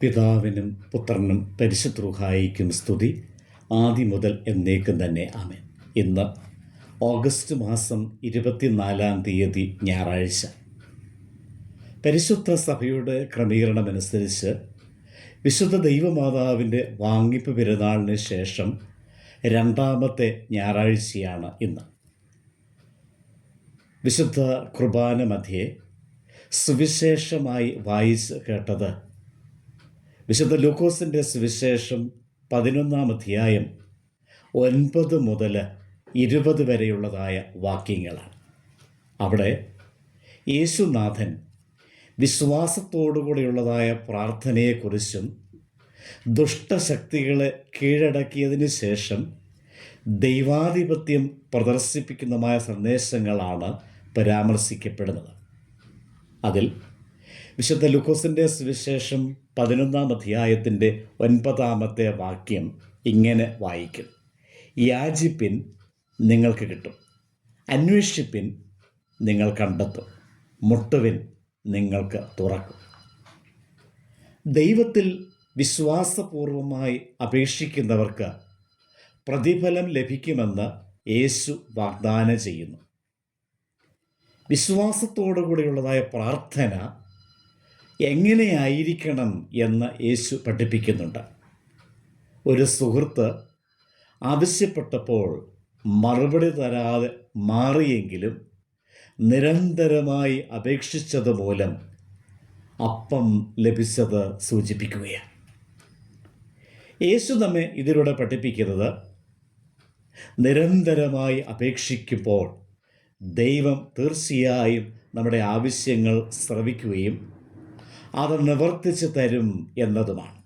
പിതാവിനും പുത്രനും പരിശുദ്രൂഹായിക്കും സ്തുതി. ആദ്യം മുതൽ എന്നേക്കും തന്നെ ആമേൻ. ഇന്ന് ഓഗസ്റ്റ് മാസം ഇരുപത്തിനാലാം തീയതി ഞായറാഴ്ച. പരിശുദ്ധ സഭയുടെ ക്രമീകരണമനുസരിച്ച് വിശുദ്ധ ദൈവമാതാവിന്റെ വാങ്ങിപ്പ് പെരുന്നാളിന് ശേഷം രണ്ടാമത്തെ ഞായറാഴ്ചയാണ് ഇന്ന്. വിശുദ്ധ കുർബാന മധ്യേ സുവിശേഷമായി വായിച്ച് കേട്ടത് വിശുദ്ധ ലൂക്കോസിന്റെ സുവിശേഷം പതിനൊന്നാം അധ്യായം ഒൻപത് മുതൽ ഇരുപത് വരെയുള്ളതായ വാക്യങ്ങളാണ്. അവിടെ യേശുനാഥൻ വിശ്വാസത്തോടുകൂടിയുള്ളതായ പ്രാർത്ഥനയെക്കുറിച്ചും ദുഷ്ടശക്തികളെ കീഴടക്കിയതിനു ശേഷം ദൈവാധിപത്യം പ്രദർശിപ്പിക്കുന്നതുമായ സന്ദേശങ്ങളാണ് പരാമർശിക്കപ്പെടുന്നത്. അതിൽ വിശുദ്ധ ലുക്കോസിന്റെ സുവിശേഷം പതിനൊന്നാം അധ്യായത്തിന്റെ ഒൻപതാമത്തെ വാക്യം ഇങ്ങനെ വായിക്കും. യാചിപ്പിൻ നിങ്ങൾക്ക് കിട്ടും അന്വേഷിപ്പിൻ നിങ്ങൾ കണ്ടെത്തും മുട്ടുവിൻ നിങ്ങൾക്ക് തുറക്കും. ദൈവത്തിൽ വിശ്വാസപൂർവമായി അപേക്ഷിക്കുന്നവർക്ക് പ്രതിഫലം ലഭിക്കുമെന്ന് യേശു വാഗ്ദാനം ചെയ്യുന്നു. വിശ്വാസത്തോടു കൂടിയുള്ളതായ പ്രാർത്ഥന എങ്ങനെയായിരിക്കണം എന്ന് യേശു പഠിപ്പിക്കുന്നുണ്ട്. ഒരു സുഹൃത്ത് ആവശ്യപ്പെട്ടപ്പോൾ മറുപടി തരാതെ മാറിയെങ്കിലും നിരന്തരമായി അപേക്ഷിച്ചത് മൂലം അപ്പം ലഭിച്ചത് സൂചിപ്പിക്കുകയാണ്. യേശു നമ്മെ ഇതിലൂടെ പഠിപ്പിക്കുന്നത് നിരന്തരമായി അപേക്ഷിക്കുമ്പോൾ ദൈവം തീർച്ചയായും നമ്മുടെ ആവശ്യങ്ങൾ ശ്രവിക്കുകയും അത് നിവർത്തിച്ച് തരും എന്നതുമാണ്.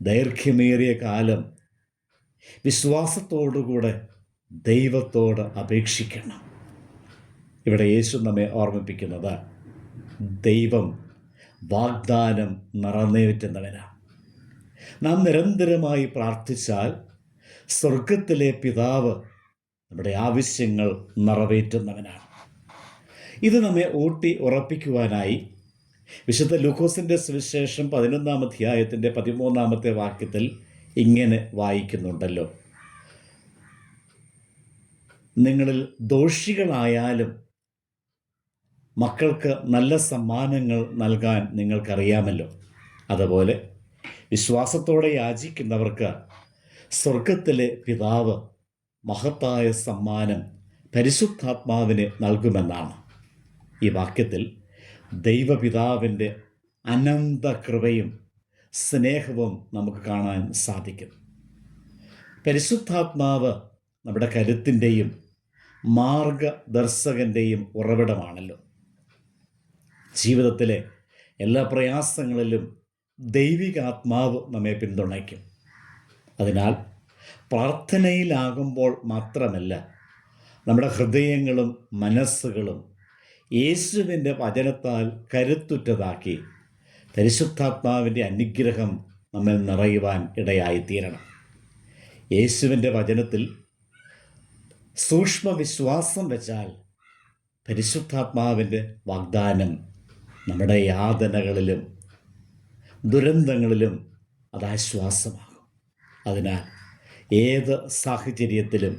ദൈർഘ്യമേറിയ കാലം വിശ്വാസത്തോടുകൂടെ ദൈവത്തോട് അപേക്ഷിക്കണം. ഇവിടെ യേശു നമ്മെ ഓർമ്മിപ്പിക്കുന്നത് ദൈവം വാഗ്ദാനം നിറവേറ്റുന്നവനാണ് നാം നിരന്തരമായി പ്രാർത്ഥിച്ചാൽ സ്വർഗത്തിലെ പിതാവ് നമ്മുടെ ആവശ്യങ്ങൾ നിറവേറ്റുന്നവനാണ്. ഇത് നമ്മെ ഊട്ടി ഉറപ്പിക്കുവാനായി. വിശുദ്ധ ലൂക്കോസിന്റെ സുവിശേഷം പതിനൊന്നാം അധ്യായത്തിന്റെ പതിമൂന്നാമത്തെ വാക്യത്തിൽ ഇങ്ങനെ വായിക്കുന്നുണ്ടല്ലോ. നിങ്ങളിൽ ദോഷികളായാലും മക്കൾക്ക് നല്ല സമ്മാനങ്ങൾ നൽകാൻ നിങ്ങൾക്കറിയാമല്ലോ. അതുപോലെ വിശ്വാസത്തോടെ യാചിക്കുന്നവർക്ക് സ്വർഗത്തിലെ പിതാവ് മഹത്തായ സമ്മാനം പരിശുദ്ധാത്മാവിന് നൽകുമെന്നാണ്. ഈ വാക്യത്തിൽ ദൈവപിതാവിന്റെ അനന്ത കൃപയും സ്നേഹവും നമുക്ക് കാണാൻ സാധിക്കും. പരിശുദ്ധാത്മാവ് നമ്മുടെ കരുത്തിന്റെയും മാർഗദർശകന്റെയും ഉറവിടമാണല്ലോ. ജീവിതത്തിലെ എല്ലാ പ്രയാസങ്ങളിലും ദൈവികാത്മാവ് നമ്മെ പിന്തുണയ്ക്കും. അതിനാൽ പ്രാർത്ഥനയിലാകുമ്പോൾ മാത്രമല്ല നമ്മുടെ ഹൃദയങ്ങളും മനസ്സുകളും യേശുവിന്റെ വചനത്താൽ കരുത്തുറ്റതാക്കി പരിശുദ്ധാത്മാവിന്റെ അനുഗ്രഹം നമ്മിൽ നിറയുവാൻ ഇടയായിത്തീരണം. യേശുവിന്റെ വചനത്തിൽ സൂക്ഷ്മ വിശ്വാസം വെച്ചാൽ പരിശുദ്ധാത്മാവിന്റെ വാഗ്ദാനം നമ്മുടെ യാതനകളിലും ദുരന്തങ്ങളിലും അത് ആശ്വാസമാകും അതിനാൽ ഏത് സാഹചര്യത്തിലും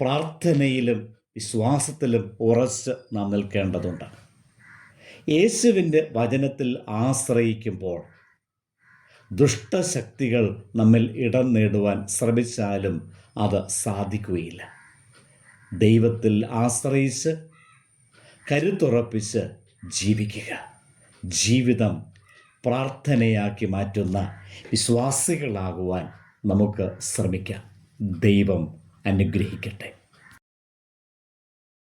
പ്രാർത്ഥനയിലും വിശ്വാസത്തിലും ഉറച്ച് നാം നിൽക്കേണ്ടതുണ്ട്. യേശുവിന്റെ വചനത്തിൽ ആശ്രയിക്കുമ്പോൾ ദുഷ്ടശക്തികൾ നമ്മിൽ ഇടം നേടുവാൻ ശ്രമിച്ചാലും അത് സാധിക്കുകയില്ല. ദൈവത്തിൽ ആശ്രയിച്ച് കരുത്തുറപ്പിച്ച് ജീവിക്കുക. ജീവിതം പ്രാർത്ഥനയാക്കി മാറ്റുന്ന വിശ്വാസികളാകുവാൻ നമുക്ക് ശ്രമിക്കാം. ദൈവം അനുഗ്രഹിക്കട്ടെ.